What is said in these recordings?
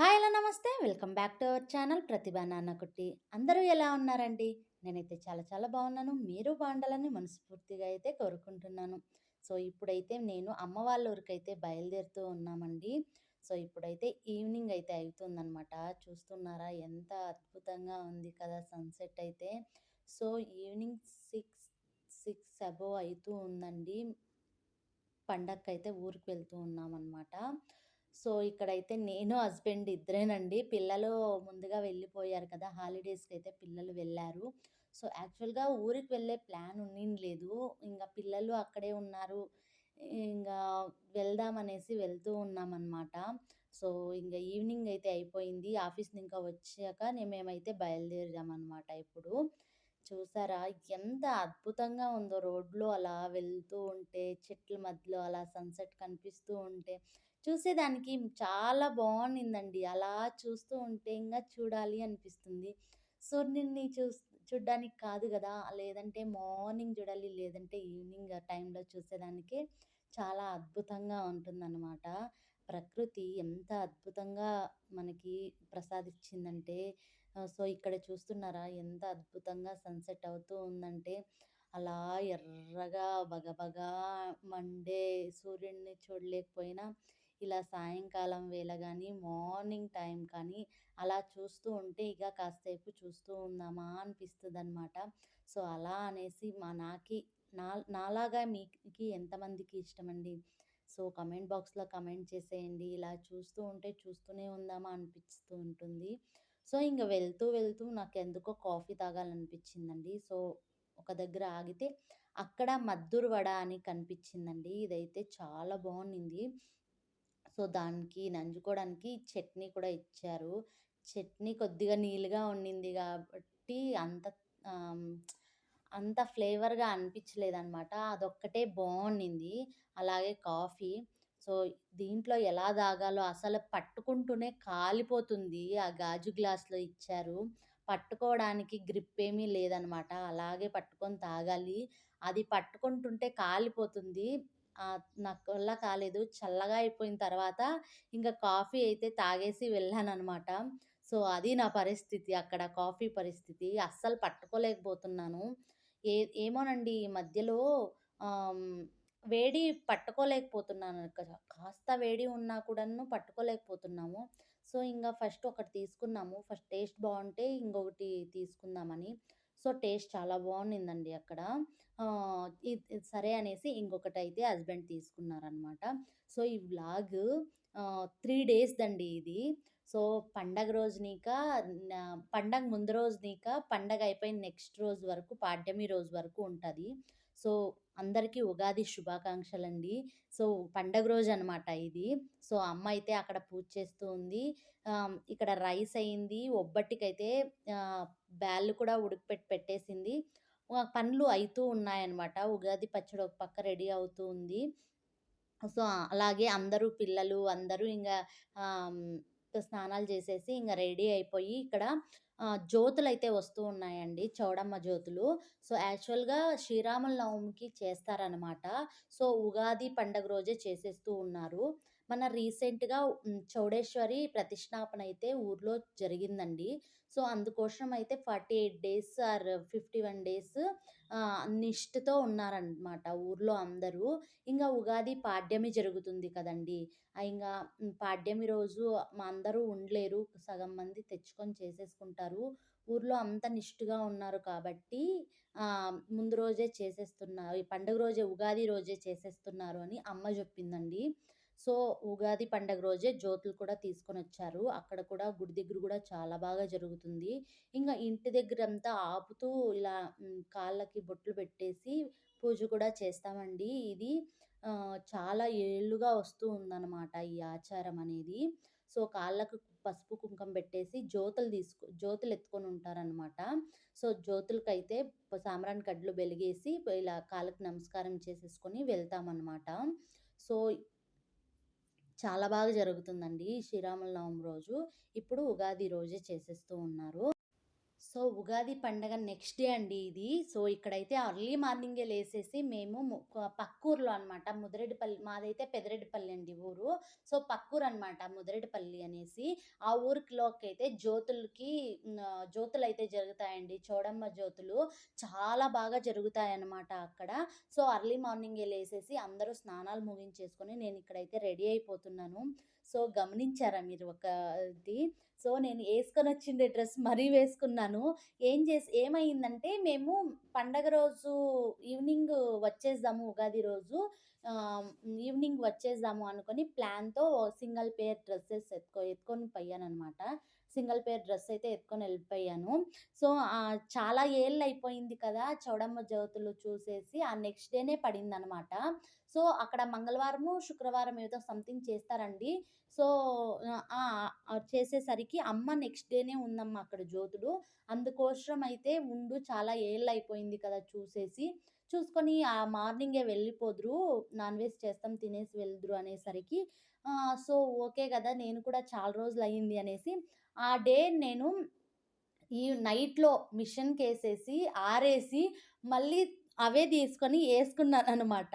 Hi hello నమస్తే. Welcome back to our channel Pratibha Nannakutti. అందరూ ఎలా ఉన్నారండి? నేనైతే చాలా చాలా బాగున్నాను. మీరు బాగుండాలని మనస్ఫూర్తిగా అయితే కోరుకుంటున్నాను. సో ఇప్పుడైతే నేను అమ్మ వాళ్ళ ఊరికైతే బయలుదేరుతూ ఉన్నామండి. సో ఇప్పుడైతే ఈవినింగ్ అయితే అవుతుందనమాట చూస్తున్నారా? ఎంత అద్భుతంగా ఉంది కదా సన్సెట్ అయితే. So evening six six above అవుతూ ఉందండి. పండక్కైతే ఊరికి వెళ్తూ ఉన్నామన్నమాట. సో ఇక్కడైతే నేను హస్బెండ్ ఇద్దరేనండి. పిల్లలు ముందుగా వెళ్ళిపోయారు కదా హాలిడేస్కి అయితే పిల్లలు వెళ్ళారు. సో యాక్చువల్గా ఊరికి వెళ్ళే ప్లాన్ లేదు. ఇంకా పిల్లలు అక్కడే ఉన్నారు. ఇంకా వెళ్దామనేసి వెళ్తూ ఉన్నామన్నమాట. సో ఇంకా ఈవినింగ్ అయితే అయిపోయింది. ఆఫీస్ ఇంకా వచ్చాక మేమైతే బయలుదేరామన్నమాట ఇప్పుడు. చూసారా ఎంత అద్భుతంగా ఉందో రోడ్లో అలా వెళ్తూ ఉంటే చెట్ల మధ్యలో అలా సన్సెట్ కనిపిస్తూ ఉంటే. చూసేదానికి చాలా బాగుండిందండి. అలా చూస్తూ ఉంటే ఇంకా చూడాలి అనిపిస్తుంది. సూర్యుడిని చూ చూడ్డానికి కాదు కదా లేదంటే మార్నింగ్ చూడాలి లేదంటే ఈవినింగ్ టైంలో చూసేదానికి చాలా అద్భుతంగా ఉంటుందన్నమాట. ప్రకృతి ఎంత అద్భుతంగా మనకి ప్రసాదించిందంటే సో ఇక్కడ చూస్తున్నారా ఎంత అద్భుతంగా సన్సెట్ అవుతూ ఉందంటే అలా ఎర్రగా బగబగా మండే సూర్యుడిని చూడలేకపోయినా ఇలా సాయంకాలం వేళ కానీ మార్నింగ్ టైం కానీ అలా చూస్తూ ఉంటే ఇక కాసేపు చూస్తూ ఉందామా అనిపిస్తుంది అనమాట సో అలా అనేసి మా నాకి నా నాలాగా మీకు ఎంతమందికి ఇష్టమండి? సో కమెంట్ బాక్స్లో కమెంట్ చేసేయండి. ఇలా చూస్తూ ఉంటే చూస్తూనే ఉందామా అనిపిస్తూ ఉంటుంది. సో ఇంక వెళ్తూ వెళ్తూ నాకు ఎందుకో కాఫీ తాగాలనిపించిందండి సో ఒక దగ్గర ఆగితే అక్కడ మద్దూరు వడ అని కనిపించిందండి ఇదైతే చాలా బాగుండింది. సో దానికి నంజుకోవడానికి చట్నీ కూడా ఇచ్చారు. చట్నీ కొద్దిగా నీళ్ళుగా ఉండింది కాబట్టి అంత అంత ఫ్లేవర్గా అనిపించలేదన్నమాట. అదొక్కటే బాగుండింది. అలాగే కాఫీ. సో దీంట్లో ఎలా తాగాలో అసలు పట్టుకుంటూనే కాలిపోతుంది ఆ గాజు గ్లాస్లో ఇచ్చారు. పట్టుకోవడానికి గ్రిప్ ఏమీ లేదనమాట అలాగే పట్టుకొని తాగాలి. అది పట్టుకుంటుంటే కాలిపోతుంది. నాకు వల్ల కాలేదు. చల్లగా అయిపోయిన తర్వాత ఇంకా కాఫీ అయితే తాగేసి వెళ్ళాననమాట సో అది నా పరిస్థితి. అక్కడ కాఫీ పరిస్థితి. అస్సలు పట్టుకోలేకపోతున్నాను. ఏ ఏమోనండి ఈ మధ్యలో వేడి పట్టుకోలేకపోతున్నాను. కాస్త వేడి ఉన్నా కూడాను పట్టుకోలేకపోతున్నాము. సో ఇంకా ఫస్ట్ ఒకటి తీసుకున్నాము. ఫస్ట్ టేస్ట్ బాగుంటే ఇంకొకటి తీసుకుందామని. సో టేస్ట్ చాలా బాగుండిందండి అక్కడ. సరే అనేసి ఇంకొకటి అయితే హస్బెండ్ తీసుకున్నారనమాట. సో ఈ వ్లాగ్ త్రీ డేస్ దండి ఇది. సో పండగ రోజునిక పండగ ముందు రోజునిక పండగ అయిపోయిన నెక్స్ట్ రోజు వరకు పాడ్యమి రోజు వరకు ఉంటుంది. సో అందరికీ ఉగాది శుభాకాంక్షలు అండి సో పండగ రోజు అనమాట ఇది. సో అమ్మ అయితే అక్కడ పూజ చేస్తూ ఉంది. ఇక్కడ రైస్ అయింది ఒబ్బట్టికైతే బ్యాళ్ళు కూడా ఉడికిపెట్టి పెట్టేసింది. పనులు అవుతూ ఉన్నాయన్నమాట. ఉగాది పచ్చడి ఒక పక్క రెడీ అవుతూ ఉంది. సో అలాగే అందరూ పిల్లలు అందరూ ఇంకా స్నానాలు చేసేసి ఇంకా రెడీ అయిపోయి ఇక్కడ జ్యోతులు అయితే వస్తూ ఉన్నాయండి చౌడమ్మ జ్యోతులు. సో యాక్చువల్గా శ్రీరాముల నవమికి చేస్తారనమాట సో ఉగాది పండగ రోజే చేసేస్తూ ఉన్నారు. మన రీసెంట్గా చౌడేశ్వరి ప్రతిష్టాపన అయితే ఊర్లో జరిగిందండి. సో అందుకోసం అయితే forty eight days or fifty one days నిష్ఠతో ఉన్నారనమాట ఊర్లో అందరూ. ఇంకా ఉగాది పాడ్యమి జరుగుతుంది కదండి. ఇంకా పాడ్యమి రోజు మా అందరూ ఉండలేరు సగం మంది తెచ్చుకొని చేసేసుకుంటారు. ఊర్లో అంత నిష్ఠగా ఉన్నారు కాబట్టి ముందు రోజే చేసేస్తున్నారు ఈ పండుగ రోజే ఉగాది రోజే చేసేస్తున్నారు అని అమ్మ చెప్పిందండి. సో ఉగాది పండగ రోజే జ్యోతులు కూడా తీసుకొని వచ్చారు అక్కడ కూడా గుడి దగ్గర కూడా చాలా బాగా జరుగుతుంది. ఇంకా ఇంటి దగ్గర అంతా ఆపుతూ ఇలా కాళ్ళకి బొట్లు పెట్టేసి పూజ కూడా చేస్తామండి ఇది. చాలా ఏళ్ళుగా వస్తూ ఉందన్నమాట ఈ ఆచారం అనేది. సో కాళ్ళకు పసుపు కుంకం పెట్టేసి జ్యోతులు తీసుకు జ్యోతులు ఎత్తుకొని ఉంటారనమాట సో జ్యోతులకైతే సాంబ్రాన్ కడ్లు వెలిగేసి ఇలా కాళ్ళకు నమస్కారం చేసేసుకొని వెళ్తామన్నమాట. సో చాలా బాగా జరుగుతుందండి శ్రీరాముల నవమి రోజు. ఇప్పుడు ఉగాది రోజే చేసేస్తూ ఉన్నారు. సో ఉగాది పండగ నెక్స్ట్ డే అండి ఇది. సో ఇక్కడైతే అర్లీ మార్నింగే లేసేసి మేము పక్కూరులో అనమాట ముదిరెడ్డిపల్లి మాదైతే పెదిరెడ్డిపల్లి అండి ఊరు. సో పక్కూరు అనమాట ముదిరెడ్డిపల్లి అనేసి. ఆ ఊరిలోకైతే జ్యోతులకి జ్యోతులు అయితే జరుగుతాయండి. చోడమ్మ జ్యోతులు చాలా బాగా జరుగుతాయన్నమాట అక్కడ. సో అర్లీ మార్నింగే లేసేసి అందరూ స్నానాలు ముగించేసుకొని నేను ఇక్కడైతే రెడీ అయిపోతున్నాను. సో గమనించారా మీరు ఒక ఇది? సో నేను వేసుకొని వచ్చిండే డ్రెస్ మరీ వేసుకున్నాను. ఏం చేసి ఏమైందంటే మేము పండగ రోజు ఈవినింగ్ వచ్చేద్దాము ఉగాది రోజు. ఈవినింగ్ వచ్చేద్దాము అనుకొని ప్లాన్‌తో సింగిల్ పేర్ డ్రెస్సెస్ ఎత్తుకో ఎత్తుకొని పోయాననమాట. సింగిల్ పేర్ డ్రెస్ అయితే ఎత్తుకొని వెళ్ళిపోయాను సో చాలా ఏళ్ళు అయిపోయింది కదా! చౌడమ్మ జ్యోతులు చూసేసి ఆ నెక్స్ట్ డేనే పడిందనమాట. సో అక్కడ మంగళవారము, శుక్రవారం ఏదో సంథింగ్ చేస్తారండి. సో చేసేసరికి అమ్మ నెక్స్ట్ డేనే ఉందమ్మ అక్కడ జ్యోతుడు అందుకోసం అయితే ఉండు చాలా ఏళ్ళు అయిపోయింది కదా! చూసేసి, చూసుకొని ఆ మార్నింగే వెళ్ళిపోదురు. నాన్ వెజ్ చేస్తాం తినేసి వెళ్దురు అనేసరికి సో ఓకే కదా నేను కూడా చాలా రోజులు అయ్యింది అనేసి ఆ డే నేను ఈ నైట్‌లో మిషన్‌కేసేసి ఆరేసి మళ్ళీ అవే తీసుకొని వేసుకున్నాను అనమాట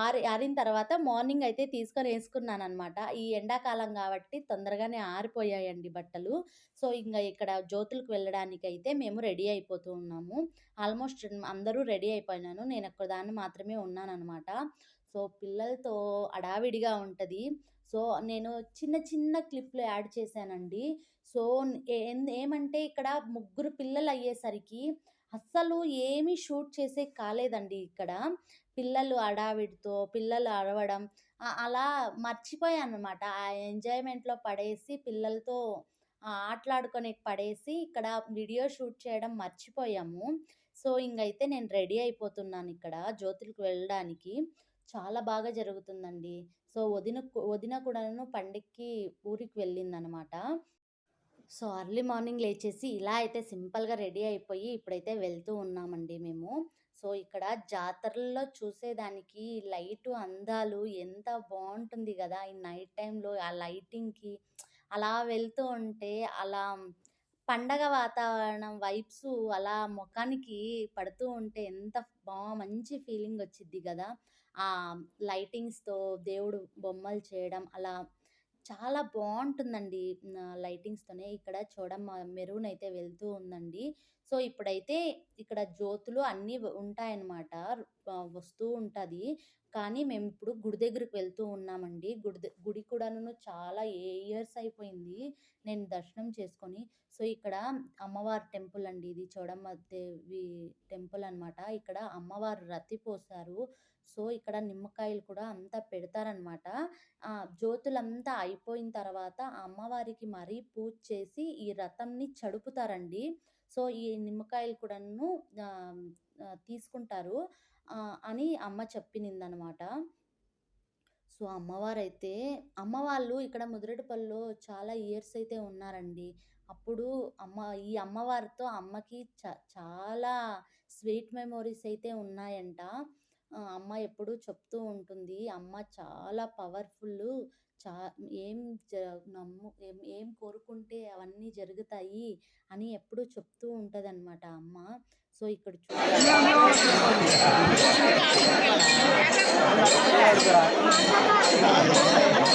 ఆరి ఆరిన తర్వాత మార్నింగ్ అయితే తీసుకొని వేసుకున్నాను అనమాట ఈ ఎండాకాలం కాబట్టి తొందరగానే ఆరిపోయాయండి బట్టలు. సో ఇంకా ఇక్కడ జ్యోతులకు వెళ్ళడానికి అయితే మేము రెడీ అయిపోతూ ఉన్నాము. ఆల్మోస్ట్ అందరూ రెడీ అయిపోయినాను. నేనొక్కదాన్ని మాత్రమే ఉన్నాననమాట. సో పిల్లలతో హడావిడిగా ఉంటుంది సో నేను చిన్న చిన్న క్లిప్‌లు యాడ్ చేశానండి. సో ఏమంటే ఇక్కడ ముగ్గురు పిల్లలు అయ్యేసరికి అస్సలు ఏమి షూట్ చేసే కాలేదండి ఇక్కడ. పిల్లలు అడావిడితో పిల్లలు అడవడం అలా మర్చిపోయాను అనమాట ఆ ఎంజాయ్‌మెంట్‌లో పడేసి పిల్లలతో ఆటలాడుకొని పడేసి ఇక్కడ వీడియో షూట్ చేయడం మర్చిపోయాము. సో ఇంకైతే నేను రెడీ అయిపోతున్నాను ఇక్కడ జ్యోతులకు వెళ్ళడానికి. చాలా బాగా జరుగుతుందండి. సో వదిన వదిన కూడాను పండక్కి ఊరికి వెళ్ళిందనమాట. సో అర్లీ మార్నింగ్ లేచేసి ఇలా అయితే సింపుల్‌గా రెడీ అయిపోయి ఇప్పుడైతే వెళ్తూ ఉన్నామండి మేము. సో ఇక్కడ జాతరల్లో చూసేదానికి లైటు అందాలు ఎంత బాగుంటుంది కదా ఈ నైట్ టైంలో ఆ లైటింగ్‌కి అలా వెళ్తూ ఉంటే అలా పండగ వాతావరణం వైబ్స్ అలా ముఖానికి పడుతూ ఉంటే ఎంత బా మంచి ఫీలింగ్ వచ్చిద్ది కదా ఆ లైటింగ్స్‌తో దేవుడు బొమ్మలు చేయడం అలా చాలా బాగుంటుందండి లైటింగ్స్‌తోనే ఇక్కడ చూడ మెరూన్ అయితే వెళ్తూ ఉందండి. సో ఇప్పుడైతే ఇక్కడ జ్యోతులు అన్నీ ఉంటాయన్నమాట. వస్తూ ఉంటుంది కానీ మేమిప్పుడు గుడి దగ్గరికి వెళ్తూ ఉన్నామండి. గుడి ద గుడి కూడాను చాలా ఏ ఇయర్స్ అయిపోయింది నేను దర్శనం చేసుకొని. సో ఇక్కడ అమ్మవారి టెంపుల్ అండి ఇది చౌడమ్మ దేవి టెంపుల్ అనమాట. ఇక్కడ అమ్మవారు రతి పోసారు. సో ఇక్కడ నిమ్మకాయలు కూడా అంతా పెడతారనమాట. జ్యోతులంతా అయిపోయిన తర్వాత అమ్మవారికి మరీ పూజ చేసి ఈ రథంని చడుపుతారండి. సో ఈ నిమ్మకాయలు కూడాను తీసుకుంటారు అని అమ్మ చెప్పినిందనమాట. సో అమ్మవారైతే అమ్మవాళ్ళు ఇక్కడ ముదిరెడ్డిపల్లిలో చాలా ఇయర్స్ అయితే ఉన్నారండి. అప్పుడు అమ్మ ఈ అమ్మవారితో అమ్మకి చ చాలా స్వీట్ మెమోరీస్ అయితే ఉన్నాయంట. అమ్మ ఎప్పుడూ చెప్తూ ఉంటుంది. అమ్మ చాలా పవర్ఫుల్ చా ఏం జ నమ్ము ఏం ఏం కోరుకుంటే అవన్నీ జరుగుతాయి అని ఎప్పుడూ చెప్తూ ఉంటుందన్నమాట అమ్మ. సో ఇక్కడ Thank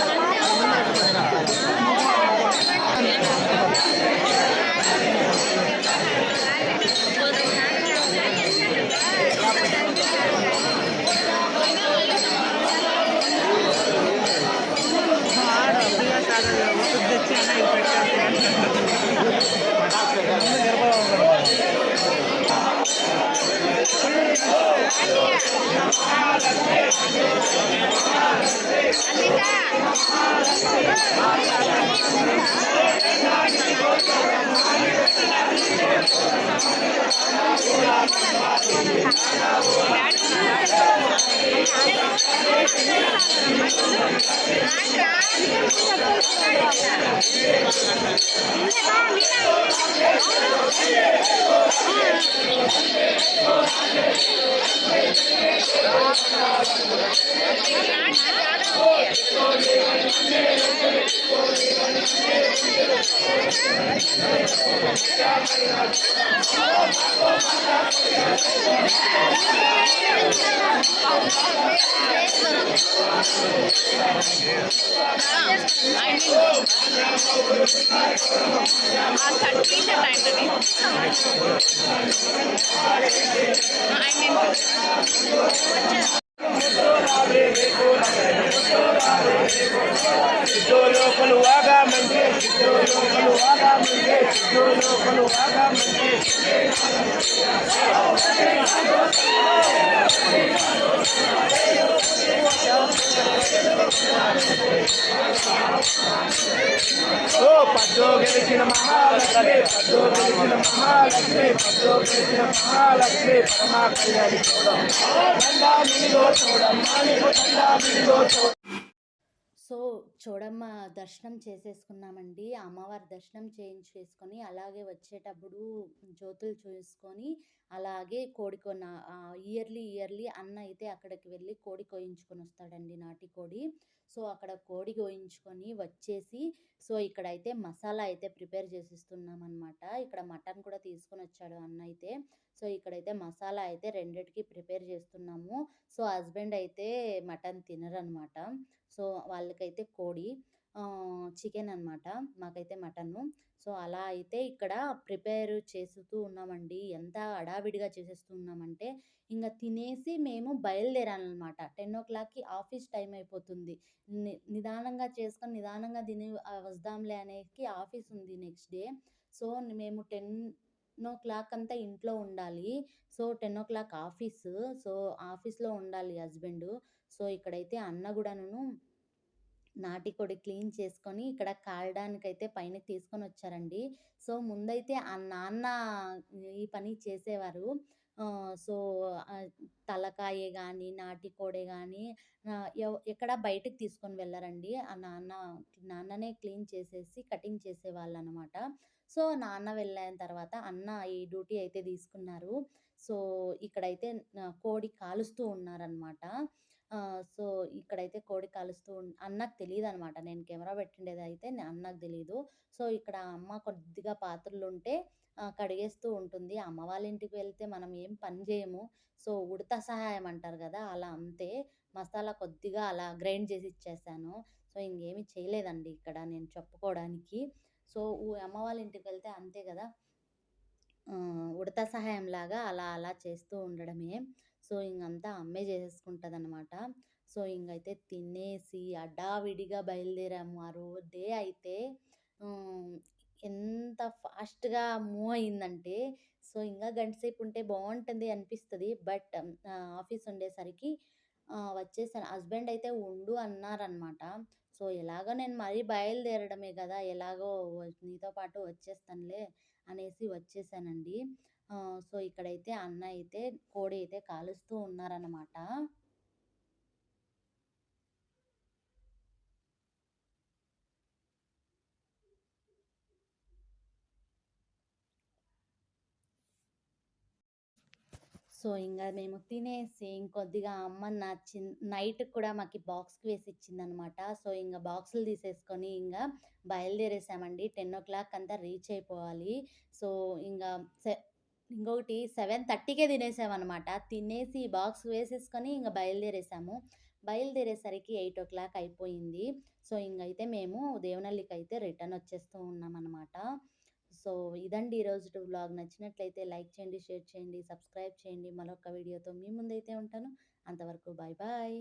Yeah. ఆ షర్ట్ పద్దో గెలిచిన మహాలక్ష్మి పద్దో గెలిచిన మహాలక్ష్మి పద్దో గెలిచిన మహాలక్ష్మి పరమా కళ్యాణి చూడం దండా మిడిలో చూడమ్మా నీకు దండా మిడిలో చూడ చూడమ్మ దర్శనం చేసేసుకున్నామండి. అమ్మవారి దర్శనం చేయించేసుకొని అలాగే వచ్చేటప్పుడు జ్యోతులు చూసుకొని అలాగే కోడి కొన ఇయర్లీ ఇయర్లీ అన్న అయితే అక్కడికి వెళ్ళి కోడి కోయించుకొని వస్తాడండి నాటి కోడి. సో అక్కడ కోడి కోయించుకొని వచ్చేసి సో ఇక్కడైతే మసాలా అయితే ప్రిపేర్ చేసిస్తున్నాం అనమాట ఇక్కడ మటన్ కూడా తీసుకొని వచ్చాడు అన్న అయితే. సో ఇక్కడైతే మసాలా అయితే రెండిటికి ప్రిపేర్ చేస్తున్నాము. సో హస్బెండ్ అయితే మటన్ తినరనమాట. సో వాళ్ళకైతే కోడి చికెన్ అనమాట. మాకైతే మటను. సో అలా అయితే ఇక్కడ ప్రిపేర్ చేస్తూ ఉన్నామండి. ఎంత హడావిడిగా చేసేస్తూ ఉన్నామంటే ఇంకా తినేసి మేము బయలుదేరాలన్నమాట టెన్ ఓ క్లాక్కి ఆఫీస్ టైం అయిపోతుంది. ని నిదానంగా చేసుకొని నిదానంగా తిని వస్తాంలే వద్దాంలే ఆఫీస్ ఉంది నెక్స్ట్ డే. సో మేము టెన్ ఓ క్లాక్ అంతా ఇంట్లో ఉండాలి. So ten o'clock office. So ఆఫీస్లో ఉండాలి హస్బెండ్. సో ఇక్కడైతే అన్న కూడాను నాటికోడి క్లీన్ చేసుకొని ఇక్కడ కాలడానికైతే పైన తీసుకొని వచ్చారండి సో ముందైతే ఆ నాన్న ఈ పని చేసేవారు. సో తలకాయ కానీ నాటికోడే కానీ ఎక్కడ బయటకు తీసుకొని వెళ్ళారండి. ఆ నాన్న నాన్ననే క్లీన్ చేసేసి కటింగ్ చేసేవాళ్ళు అనమాట సో నాన్న వెళ్ళిన తర్వాత అన్న ఈ డ్యూటీ అయితే తీసుకున్నారు. సో ఇక్కడైతే కోడి కాలుస్తూ ఉన్నారనమాట. సో ఇక్కడైతే కోడి కాలుస్తూ అన్నకు తెలియదు అనమాట నేను కెమెరా పెట్టిండేదైతే నే అన్నకు తెలియదు సో ఇక్కడ అమ్మ కొద్దిగా పాత్రలు ఉంటే కడిగేస్తూ ఉంటుంది. అమ్మ వాళ్ళ ఇంటికి వెళ్తే మనం ఏం పని చేయము సో ఉడత సహాయం అంటారు కదా అలా అంతే. మసాలా కొద్దిగా అలా గ్రైండ్ చేసి ఇచ్చేసాను. సో ఇంకేమి చేయలేదండి ఇక్కడ నేను చెప్పుకోవడానికి. సో అమ్మ వాళ్ళ ఇంటికి వెళ్తే అంతే కదా ఉడత సహాయం లాగా అలా అలా చేస్తూ ఉండడమే. సో ఇంకంతా అమ్మే చేసేసుకుంటుంది అనమాట సో ఇంకైతే తినేసి అడావిడిగా బయలుదేరాము. ఆ రో డే అయితే ఎంత ఫాస్ట్‌గా మూవ్ అయిందంటే సో ఇంకా గంట సేపు ఉంటే బాగుంటుంది అనిపిస్తుంది బట్ ఆఫీస్ ఉండేసరికి వచ్చేసాను. హస్బెండ్ అయితే ఉండు అన్నారనమాట. సో ఎలాగో నేను మరీ బయలుదేరడమే కదా ఎలాగో నీతో పాటు వచ్చేస్తానులే అనేసి వచ్చేసానండి. సో ఇక్కడైతే అన్న అయితే కోడి అయితే కాలుస్తూ ఉన్నారనమాట. సో ఇంకా మేము తినేసి ఇంకొద్దిగా అమ్మ నా చిన్ కూడా మాకు బాక్స్‌కి వేసి ఇచ్చిందనమాట. సో ఇంకా బాక్సులు తీసేసుకొని ఇంకా బయలుదేరేసామండి. 10:00 అంతా రీచ్ అయిపోవాలి. సో ఇంకా ఇంకొకటి సెవెన్ థర్టీకే తినేసామనమాట. తినేసి బాక్స్ వేసేసుకొని ఇంకా బయలుదేరేసాము. బయలుదేరేసరికి 8:00 అయిపోయింది. సో ఇంకైతే మేము దేవనహల్లికైతే రిటర్న్ వచ్చేస్తూ ఉన్నామన్నమాట సో ఇదండి ఈరోజు వ్లాగ్. నచ్చినట్లయితే లైక్ చేయండి, షేర్ చేయండి, సబ్స్క్రైబ్ చేయండి. మరొక వీడియోతో మీ ముందైతే ఉంటాను. అంతవరకు బాయ్ బాయ్.